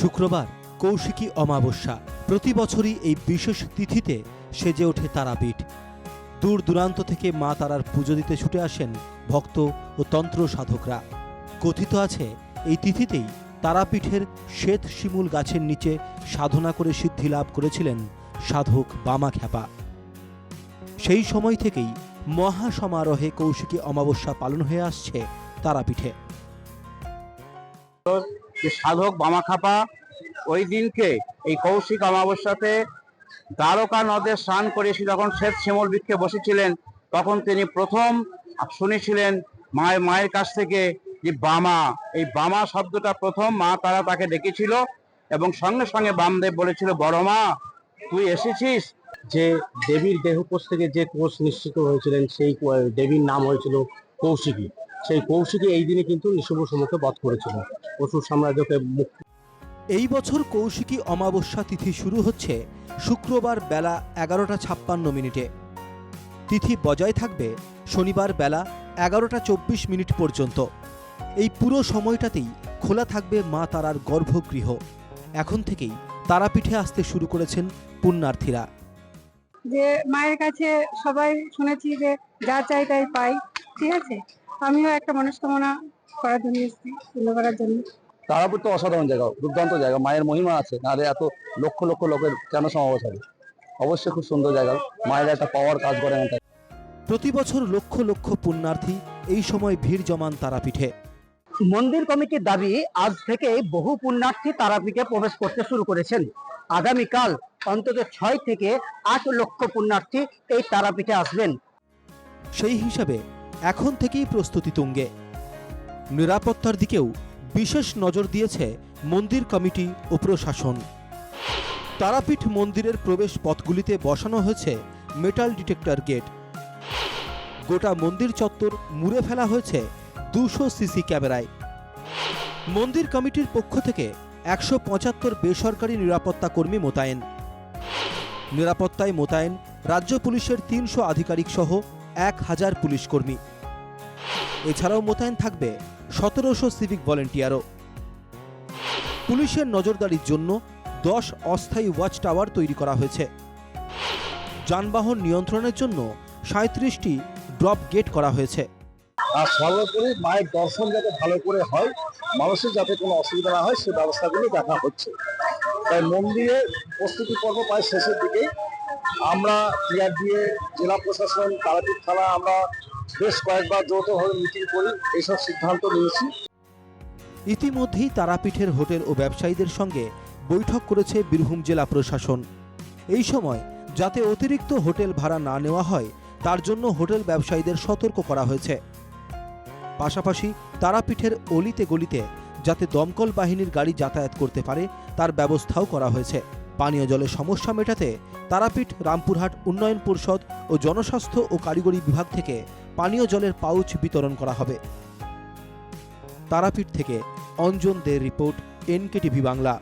শুক্রবার, কৌশিকী অমাবস্যা। প্রতি বছরই এই বিশেষ তিথিতে সেজে ওঠে তারাপীঠ। দূর দূরান্ত থেকে মা তারার পুজো দিতে ছুটে আসেন ভক্ত ও তন্ত্র সাধকরা। কথিত আছে, এই তিথিতেই তারাপীঠের শ্বেত শিমুল গাছের নিচে সাধনা করে সিদ্ধি লাভ করেছিলেন সাধক বামা খ্যাপা। সেই সময় থেকেই মহা সমারোহে কৌশিকী অমাবস্যা পালন হয়ে আসছে তারাপীঠে। যে সাধক বামাখাপা ওই দিনকে এই কৌশিক অমাবস্যাতে দ্বারকা নদে স্নান করে এসে যখন শ্বেত শ্যামল বৃক্ষে বসেছিলেন, তখন তিনি প্রথম শুনেছিলেন মায়ের মায়ের কাছ থেকে যে বামা। এই বামা শব্দটা প্রথম মা তারা তাকে ডেকেছিল এবং সঙ্গে সঙ্গে বামদেব বলেছিল, বড় মা, তুই এসেছিস? যে দেবীর দেহকোষ থেকে যে কোষ নিশ্চিত হয়েছিলেন, সেই দেবীর নাম হয়েছিল কৌশিকী। সেই কৌশিকী এই দিনে কিন্তু নিশুভ সমুখে বধ করেছিল অসুর সাম্রাজ্যকে মুক্তি এই বছর কৌশিকী অমাবস্যা তিথি শুরু হচ্ছে শুক্রবার বেলা এগারোটা ছাপ্পান্ন মিনিটে। তিথি বজায় থাকবে শনিবার বেলা এগারোটা চব্বিশ মিনিট পর্যন্ত। এই পুরো সময়টাতেই খোলা থাকবে মা তারার গর্ভগৃহ। এখন থেকেই তারাপীঠে আসতে শুরু করেছেন পুণ্যার্থীরা। যে মায়ের কাছে সবাই শুনেছি যে যা চাই তাই পাই ঠিক আছে? আমিও একটা মনস্কামনা করার জন্য এসেছি করার জন্য। তারাপুর তো অসাধারণ জায়গা দুর্দান্ত জায়গা। মায়ের মহিমা আছে নাহলে এত লক্ষ লক্ষ লোকের কেন সমাবেশ হবে? অবশ্যই খুব সুন্দর জায়গা মায়ের একটা পাওয়ার কাজ করে না প্রতি বছর লক্ষ লক্ষ পুণ্যার্থী এই সময় ভিড় জমান তারাপীঠে। মন্দির কমিটির দাবি আজ থেকে বহু পুণ্যার্থী তারাপীঠে প্রবেশ করতে শুরু করেছেন। আগামীকাল অন্তত ছয় থেকে আট লক্ষ পুণ্যার্থী এই তারাপীঠে আসবেন। সেই হিসাবে এখন থেকেই প্রস্তুতি তুঙ্গে। নিরাপত্তার দিকেও বিশেষ নজর দিয়েছে মন্দির কমিটি ও প্রশাসন। তারাপীঠ মন্দিরের প্রবেশ পথগুলিতে বসানো হয়েছে মেটাল ডিটেক্টর গেট গোটা মন্দির চত্বর মুড়ে ফেলা হয়েছে দুশো সিসি ক্যামেরায়। মন্দির কমিটির পক্ষ থেকে একশো পঁচাত্তর বেসরকারি নিরাপত্তা কর্মী মোতায়েন। নিরাপত্তায় মোতায়েন রাজ্য পুলিশের তিনশো আধিকারিক সহ এক হাজার পুলিশ কর্মী। এছাড়াও মোতায়েন থাকবে সতেরোশো সিভিক ভলেন্টিয়ারও। পুলিশের নজরদারির জন্য দশ অস্থায়ী ওয়াচ টাওয়ার তৈরি করা হয়েছে। যানবাহন নিয়ন্ত্রণের জন্য সাঁত্রিশটি ড্রপ গেট করা হয়েছে। আর সর্বোপরি মায়ের দর্শন যাতে ভালো করে হয়, মানুষের যাতে কোনো অসুবিধা না হয়, সে ব্যবস্থাগুলো দেখা হচ্ছে। তাই মন্দিরের প্রস্তুতি পর্ব প্রায় শেষের দিকেই। আমরা ক্লিয়ার দিয়ে জেলা প্রশাসন, তারাপীঠ থানা, আমরা বেশ কয়েকবার যৌথভাবে মিটিং করি এইসব সিদ্ধান্ত নিয়েছি। ইতিমধ্যেই তারাপীঠের হোটেল ও ব্যবসায়ীদের সঙ্গে বৈঠক করেছে বীরভূম জেলা প্রশাসন। এই সময় যাতে অতিরিক্ত হোটেল ভাড়া না নেওয়া হয়, তার জন্য হোটেল ব্যবসায়ীদের সতর্ক করা হয়েছে। পাশাপাশি তারাপীঠের অলিতে গলিতে যাতে দমকল বাহিনীর গাড়ি যাতায়াত করতে পারে, তার ব্যবস্থাও করা হয়েছে। পানীয় জলের সমস্যা মেটাতে তারাপীঠ, রামপুরহাট, উন্নয়ন পরিষদ ও জনস্বাস্থ্য ও কারিগরি বিভাগ থেকে পানীয় জলের পাউচ বিতরণ করা হবে। তারাপীঠ থেকে অঞ্জন দের রিপোর্ট এনকেটিভি বাংলা।